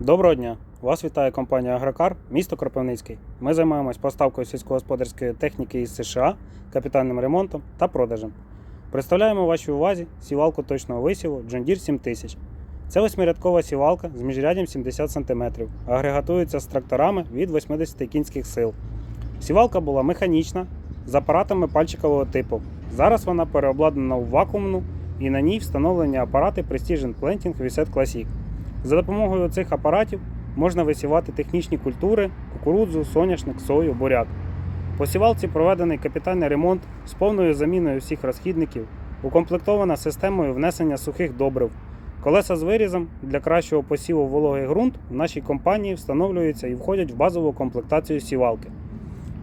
Доброго дня! Вас вітає компанія Агрокар, місто Кропивницький. Ми займаємось поставкою сільськогосподарської техніки із США, капітальним ремонтом та продажем. Представляємо вашій увазі сівалку точного висіву John Deere 7000. Це восьмирядкова сівалка з міжряддям 70 см, агрегатується з тракторами від 80 кінських сил. Сівалка була механічна з апаратами пальчикового типу. Зараз вона переобладнана у вакуумну і на ній встановлені апарати Precision Planting Reset Classic. За допомогою цих апаратів можна висівати технічні культури, кукурудзу, соняшник, сою, буряк. По сівалці проведений капітальний ремонт з повною заміною всіх розхідників, укомплектована системою внесення сухих добрив. Колеса з вирізом для кращого посіву вологий ґрунт в нашій компанії встановлюються і входять в базову комплектацію сівалки.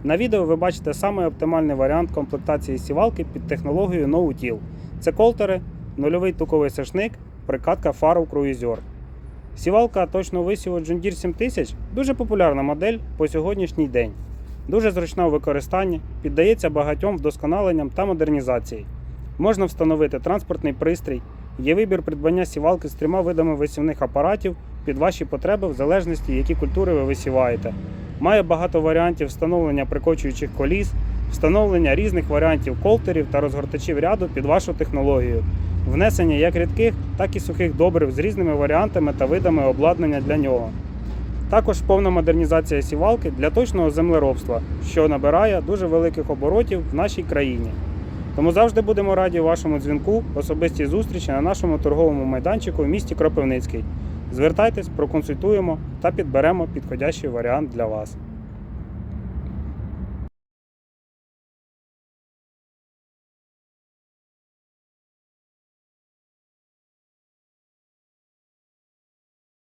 На відео ви бачите самий оптимальний варіант комплектації сівалки під технологією No-Till. Це колтери, нульовий туковий сошник, прикатка фару круїзер. Сівалка точно висіву John Deere 7000 дуже популярна модель по сьогоднішній день. Дуже зручна у використанні, піддається багатьом вдосконаленням та модернізації. Можна встановити транспортний пристрій, є вибір придбання сівалки з трьома видами висівних апаратів під ваші потреби в залежності, які культури ви висіваєте. Має багато варіантів встановлення прикочуючих коліс, встановлення різних варіантів колтерів та розгортачів ряду під вашу технологію внесення як рідких, так і сухих добрив з різними варіантами та видами обладнання для нього. Також повна модернізація сівалки для точного землеробства, що набирає дуже великих оборотів в нашій країні. Тому завжди будемо раді вашому дзвінку, особистій зустрічі на нашому торговому майданчику в місті Кропивницький. Звертайтесь, проконсультуємо та підберемо підходящий варіант для вас.